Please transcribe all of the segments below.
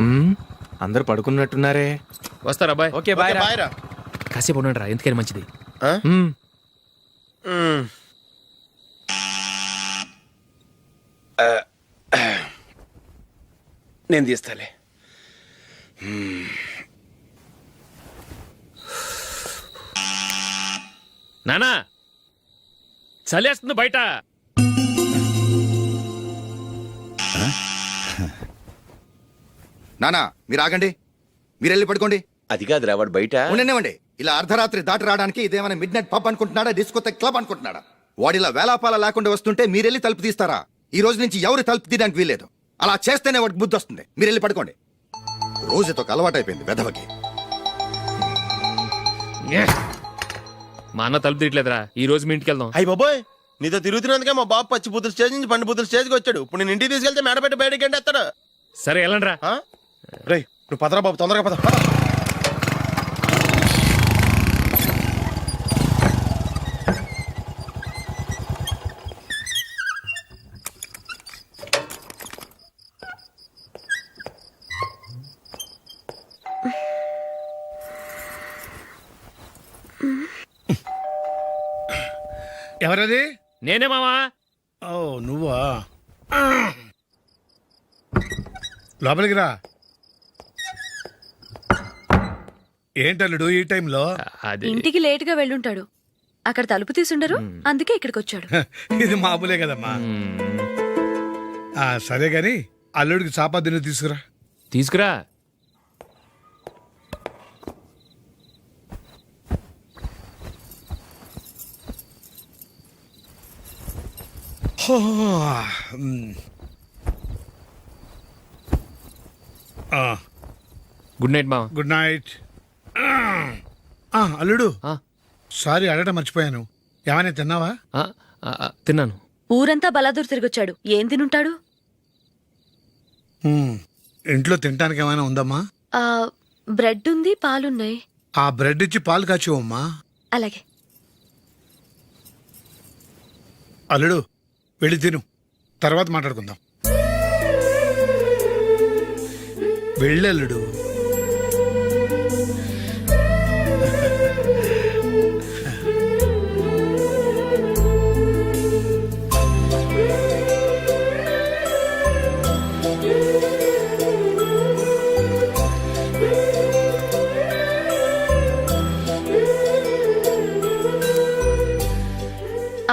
మ్మ్, అందరూ పడుకున్నట్టున్నారే. వస్తారా bye? Okay bye రా. బాయ్రా. కాసేపు ఉండండి రా ఎందుకని మంచిది. మ్మ్, నేను తీస్తాలే. నానా చలేస్తుంది బయట. నానా మీరు ఆగండి. మీరు వెళ్ళి పడుకోండి. అది కాదురా వాడు బయట. ఉండనివ్వండి. ఇలా అర్ధరాత్రి దాటి రావడానికి ఇదేమైనా మిడ్ నైట్ పబ్ అనుకుంటున్నాడా డిస్కోతే క్లబ్ అనుకుంటున్నాడా? వాడిలా వేలాపాల లేకుండా వస్తుంటే మీరు వెళ్ళి తలుపు తీస్తారా? ఈ రోజు నుంచి ఎవరు తలుపు తీయడానికి వీల్లేదు. అలా చేస్తేనే వాడికి బుద్ధి వస్తుంది. మీరు వెళ్ళి పడుకోండి. రోజుతో అలవాటైపోయింది వెధవకి. ఏ. మా అన్న తలుపు తీయట్లేదురా. ఈ రోజు మీ ఇంటికి వెళ్దాం. అయ్యి బాబోయ్ నీతో తిరుగుతున్నందుకే మా బాబు పచ్చి బుద్ధుల స్టేజ్ నుంచి పండు బుద్ధుల స్టేజ్కి వచ్చాడు. ఇప్పుడు నేను ఇంటికి తీసుకెళ్తే మేడ పెట్టి బయటకి ఎండేస్తాడు. సరే వెళ్ళండి రా రే నువ్వు పదరా బాబు తొందరగా పద. పద. ఎవరది? నేనే మావా ఓ నువ్వా? లోపలికి రా. ఏంటల్లుడు ఈ టైంలో? అది. ఇంటికి లేటుగా వెళ్ళుంటాడు. అక్కడ తలుపు తీసుండరు అందుకే ఇక్కడికి వచ్చాడు ఇది మామూలే కదమ్మా. మ్మ్. ఆ, సరే గాని అల్లుడికి చాపాదిని తీసుకురా. తీసుకురా. హో, మ్. ఆ, గుడ్ నైట్ మావా గుడ్ నైట్. ఆ, అల్లుడు. ఆ, సారీ అడగటం మర్చిపోయాను. ఏమైనా తిన్నావా? ఆ, ఆ, ఆ, తిన్నాను. ఊరంతా బలాదూర్ తిరిగొచ్చాడు. ఏం తినుంటాడు? ఇంట్లో తినడానికి ఏమైనా ఉందమ్మా? ఆ బ్రెడ్ ఉంది పాలున్నాయి. ఆ బ్రెడ్ ఇచ్చి పాలు కాచివమ్మా. అలాగే. అల్లుడు వెళ్ళి తిను. తర్వాత మాట్లాడుకుందాం. వెళ్ళల్లుడు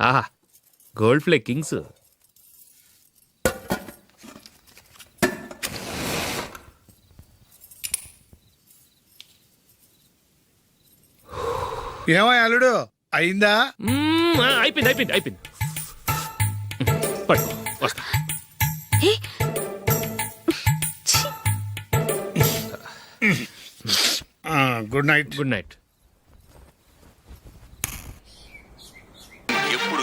ఆహా గోల్డ్ ఫ్లే కింగ్స్. ఏమో అల్లుడు అయిందా? మ్మ్, ఆ, అయిపోయింది అయిపోయింది అయిపోయింది. పట్టు వస్తా. ఏ? ఛీ! ఆ, గుడ్ నైట్. గుడ్ నైట్ ఎప్పుడు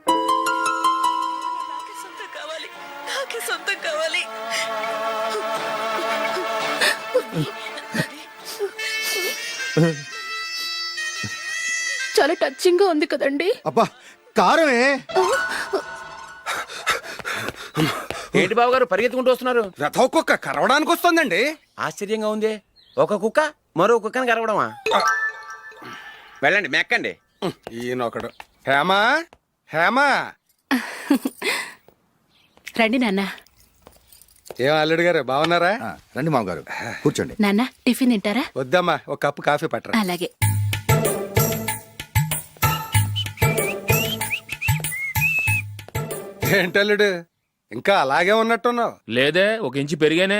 చాలా టచింగ్గా ఉంది కదండి. అబ్బా కారమే. ఏంటి బాబు గారు పరిగెత్తుకుంటూ వస్తున్నారు? రథ కుక్క కరవడానికి వస్తుందండి. ఆశ్చర్యంగా ఉంది. ఒక కుక్క మరో కుక్కని కరవడమా? వెళ్ళండి మెక్కండి. ఈయనొకడు. హేమా హేమా. రండి నాన్న. ఏం అల్లుడు గారు బాగున్నారా? ఆ, రండి మామగారు కూర్చోండి. నాన్న టిఫిన్ తింటారా? వద్దమ్మా ఒక కప్పు కాఫీ పట్టరా. అలాగే. ఏంటల్లుడు ఇంకా అలాగే ఉన్నట్టున్నావు? లేదే ఒక ఇంచు పెరిగానే.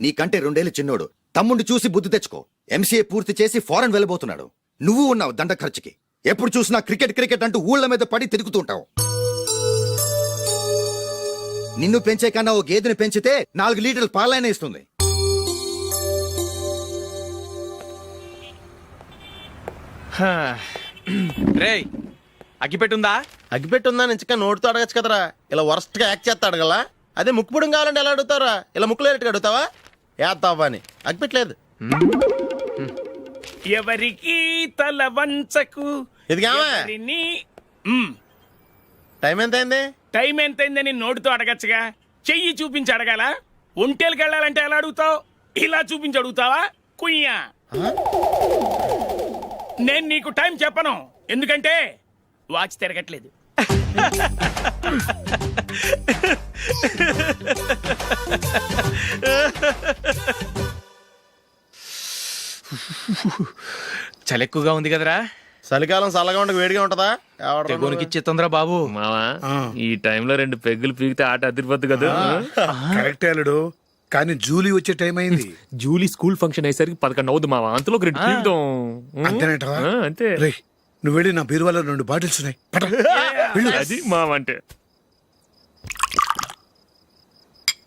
నీకంటే రెండేళ్ళు చిన్నోడు. తమ్ముడు చూసి బుద్ధి తెచ్చుకో. ఎంసీఏ పూర్తి చేసి ఫారెన్ వెళ్ళబోతున్నాడు. నువ్వు ఉన్నావు దండ ఖర్చుకి. ఎప్పుడు చూసినా క్రికెట్ క్రికెట్ అంటూ ఊళ్ళ మీద పడి తిరుగుతుంటావు నిన్ను పెంచే కన్నా ఓ గేదెని పెంచితే నాలుగు లీటర్లు పాలైన ఇస్తుంది. రేయ్ అగ్గిపెట్టుందా? అగ్గిపెట్టుందా నుంచి నోటితో అడగచ్చు కదరా. ఇలా వరస్ట్గా యాక్ట్ చేస్తా అడగలా అదే ముక్కుపుడం కావాలంటే ఎలా అడుగుతారా ఇలా ముక్కులేటట్టు అడుగుతావా? ఏత్తావా అని అగ్గిపెట్టలేదు ఎవరికి తల వంచకు ఇది. టైం ఎంత అయింది టైం ఎంతైందని నోటితో అడగచ్చుగా. చెయ్యి చూపించి అడగాల? ఒంటేలకు వెళ్ళాలంటే ఎలా అడుగుతావు? ఇలా చూపించి అడుగుతావా? కుయ్యా. నేను నీకు టైం చెప్పను. ఎందుకంటే వాచ్ తిరగట్లేదు. చలి ఎక్కువగా ఉంది కదరా. చలికాలం చల్లగా ఉండక వేడిగా ఉంటదా? తెగోనికి ఇచ్చేతుందిరా బాబు. మావా ఈ టైంలో రెండు పెగ్గులు పీకితే ఆట అదిరిపోద్దు కదా. కరెక్టే అల్లుడు. కానీ జూలీ వచ్చే టైం అయింది. జూలీ స్కూల్ ఫంక్షన్ అయ్యేసరికి పదకొండు అవుద్ది మావా. అంతలో ఒక రెండు పీకుదాం. అంతేనేటవా? ఆ, అంతే. రే నువ్వు వెళ్ళి నా బీరువాలో రెండు బాటిల్స్ ఉన్నాయి. అది మావ అంటే ఆహా. Cheers.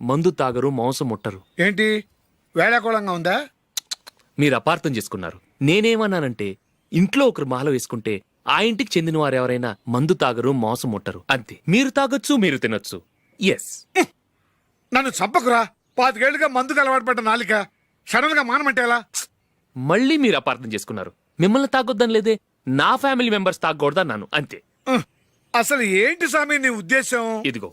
మందు తాగరు మాంసం ముట్టరు. ఏంటి? వేళాకోళంగా ఉందా? మీరు అపార్థం చేసుకున్నారు. నేనేమన్నానంటే ఇంట్లో ఒకరు మాల వేసుకుంటే ఆ ఇంటికి చెందిన వారు ఎవరైనా మందు తాగరు మాంసం ముట్టరు. అంతే. మీరు తాగొచ్చు మీరు తినొచ్చు. ఎస్ నన్ను చంపకురా. పాతికేళ్ళుగా మందుకు అలవాటు పడ్డ నాలిక. సడన్గా మానమంటే ఎలా? మళ్ళీ మీరు అపార్థం చేసుకున్నారు. మిమ్మల్ని తాగొద్దని లేదే నా ఫ్యామిలీ మెంబర్స్ తాగకూడదన్నాను. అంతే. ఉహ్, అసలు ఏంటి స్వామి నీ ఉద్దేశం? ఇదిగో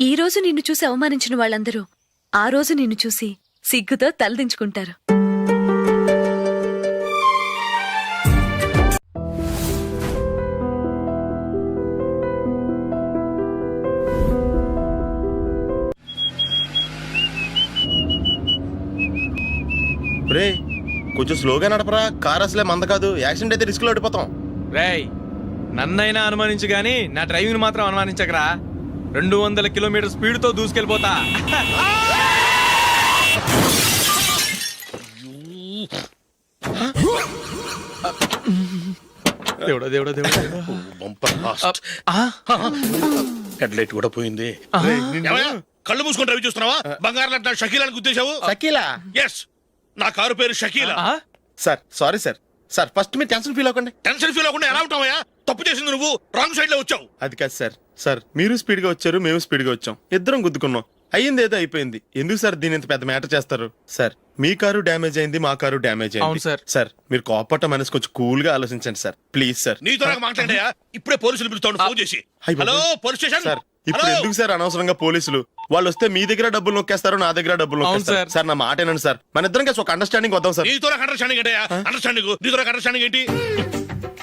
ఈ రోజు నిన్ను చూసి అవమానించిన వాళ్ళందరూ ఆ రోజు నిన్ను చూసి సిగ్గుతో తలదించుకుంటారు. రే కొంచెం స్లోగా నడపరా. కార్ అసలే మంద కాదు. యాక్సిడెంట్ అయితే రిస్క్లో ఓడిపోతాం. రేయ్ నన్నైనా అనుమానించు గాని నా డ్రైవింగ్ మాత్రం అనుమానించకరా. రెండు వందల కిలోమీటర్ స్పీడ్తో దూసుకెళ్ళిపోతా. దేవుడా దేవుడా దేవుడా. హెడ్ లైట్ కూడా పోయింది. కళ్ళు మూసుకొని రవి చూస్తున్నావా? బంగారం లాంటి నా షకీలాని గుర్తించావు షకీలా? ఎస్ నా కారు పేరు షకీలా. ఆ? Sir sorry sir. Sir first మీరు టెన్షన్ ఫీల్ అవ్వకండి. టెన్షన్ ఫీల్ అవ్వకుండా ఎలా ఉంటావా తప్పు చేసింది నువ్వు రాంగ్ సైడ్లో వచ్చావు. అది కాదు సార్. సార్ మీరు స్పీడ్గా వచ్చారు మేము స్పీడ్గా వచ్చాం. ఇద్దరం గుద్దుకున్నాం. అయ్యింది ఏదో అయిపోయింది. ఎందుకు సార్ దీని ఇంత పెద్ద మ్యాటర్ చేస్తారు? సార్. మీ కారు డ్యామేజ్ అయింది మా కారు డ్యామేజ్ అవును అయింది సార్. సార్ మీరు కోపట్ట మనసు కొంచెం కూల్గా ఆలోచించండి సార్. Please sir. నీతో నాకు మాట్లాడాయా? ఇప్పుడే పోలీసులు పిలుస్తాను ఫోన్ చేసి. అయ్ బాబోయ్. Hello police station? సార్ ఇప్పుడు హలో? ఎందుకు సార్ అనవసరంగా పోలీసులు? వాళ్ళు వస్తే మీ దగ్గర డబ్బులు నొక్కేస్తారు నా దగ్గర డబ్బులు అవును నొక్కేస్తారు. సార్. సార్ నా మాట ఏనండి సార్. మన ఇద్దరం కలిసి ఒక అండర్స్టాండింగ్ వద్దాం సార్. నీతో నాకు అండర్స్టాండింగ్ ఏంటయ్యా? అండర్స్టాండింగ్ నీతో నాకు అండర్స్టాండింగ్ ఏంటి?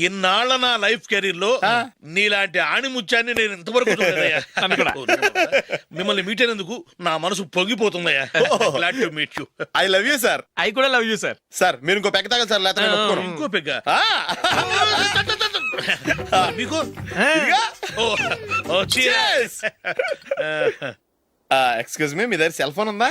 ఇన్నాళ్ళ నా లైఫ్ కెరీర్లో నీలాంటి ఆణిముత్యాన్ని నేను ఇంతవరకు చూడలేదయ్యా. మిమ్మల్ని మీట్ అయినందుకు నా మనసు పొంగిపోతుందయ్యా. ఐ లవ్ యూ సార్ అవి కూడా లవ్ యూ సార్ సార్ మీరు ఇంకో పెక్క తాగండి సార్ లేకపోతే నేను ఒప్పుకోను. ఇంకో పెగ్గ. ఆ. మీకు? ఇదిగా. ఓ ఓ cheers. ఎక్స్క్యూజ్ మీ మీ దగ్గర సెల్ ఫోన్ ఉందా?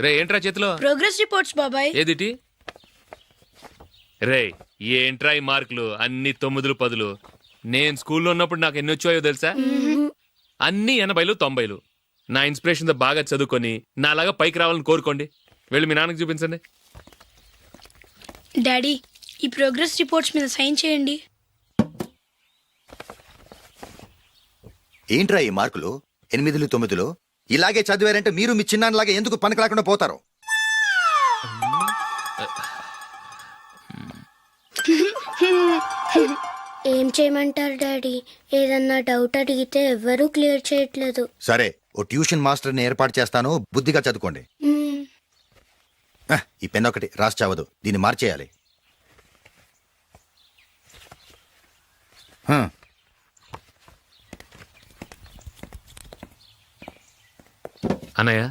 రే ఏంట్రా చేతిలో? ప్రోగ్రెస్ రిపోర్ట్స్ బాబాయ్. ఏదిటి? రే ఏంట్రా ఈ మార్కులు? అన్ని తొమ్మిదిలు పదులు. నేను స్కూల్లో ఉన్నప్పుడు నాకు ఎన్ని వచ్చాయో తెలుసా? అన్ని ఎనభైలు తొంభైలు. నా ఇన్స్పిరేషన్తో బాగా చదువుకొని నాలాగా పైకి రావాలని కోరుకోండి. వెళ్ళి మీ నాన్నకి చూపించండి. డాడీ ఈ ప్రోగ్రెస్ రిపోర్ట్స్ మీద సైన్ చేయండి. ఏంట్రా ఈ మార్కులు? ఎనిమిదిలు తొమ్మిదిలు? ఇలాగే చదివారంటే మీరు మీ చిన్నాన్నలాగా ఎందుకు పనికి లేకుండా పోతారు? ఏం చేయమంటారు డాడీ? ఏదన్నా డౌట్ అడిగితే ఎవ్వరూ క్లియర్ చేయట్లేదు. సరే ఓ ట్యూషన్ మాస్టర్ని ఏర్పాటు చేస్తాను బుద్ధిగా చదువుకోండి. ఆ, ఈ పెన్ ఒకటి రాసి చావదు దీన్ని మార్చేయాలి. అన్నయ్య?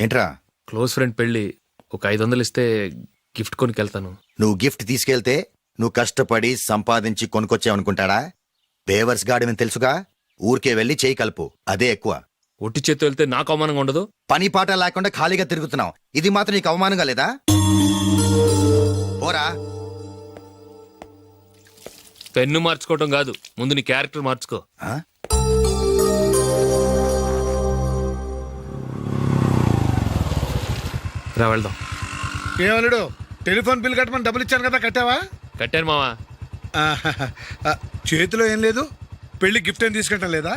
ఏంట్రా? క్లోజ్ ఫ్రెండ్ పెళ్ళి ఒక ఐదు వందలు ఇస్తే గిఫ్ట్ కొనికెళ్తాను నువ్వు గిఫ్ట్ తీసుకెళ్తే నువ్వు కష్టపడి సంపాదించి కొనుక్కొచ్చావనుకుంటాడా? బేవర్స్ గాడివని తెలుసుగా? ఊరికే వెళ్ళి చేయి కలుపు. అదే ఎక్కువ. ఒట్టి చేత్తో వెళ్తే నాకు అవమానంగా ఉండదు? పని పాట లేకుండా ఖాళీగా తిరుగుతున్నావు. ఇది మాత్రం నీకు అవమానంగా లేదా? పోరా. పెన్ను మార్చుకోవటం కాదు. ముందు నీ క్యారెక్టర్ మార్చుకో. ఆ? రా వెళ్దాం. ఏమలుడు టెలిఫోన్ బిల్ కట్టమని డబ్బులు ఇచ్చాను కదా కట్టావా? కట్టాను మావా. చేతిలో ఏం లేదు పెళ్ళి గిఫ్ట్ ఏం తీసుకుంటాం లేదా?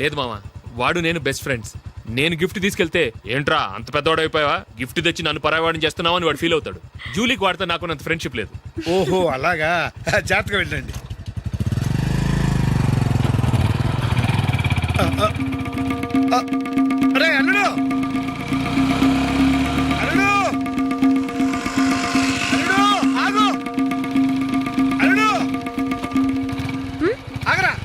లేదు మావా వాడు నేను బెస్ట్ ఫ్రెండ్స్ నేను గిఫ్ట్ తీసుకెళ్తే ఏంట్రా అంత పెద్దవాడు అయిపోయావా? గిఫ్ట్ తెచ్చి నన్ను పరాయవాడిని చేస్తున్నావు అని వాడు ఫీల్ అవుతాడు. జూలీకి వాడితే నాకు అంత ఫ్రెండ్షిప్ లేదు. ఓహో అలాగా? జాగ్రత్తగా వెళ్ళండి. అరే అల్లుడు!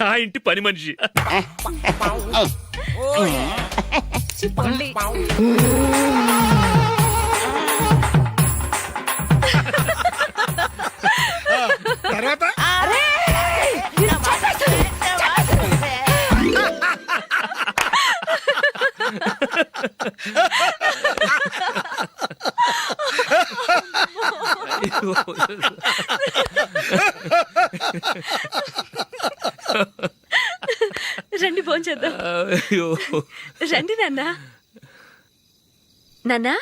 ఆ ఇంటి పని మనిషి. తర్వాత? రండి ఫోన్ చేద్దాం. అయ్యో. రండి నాన్న. నాన్న?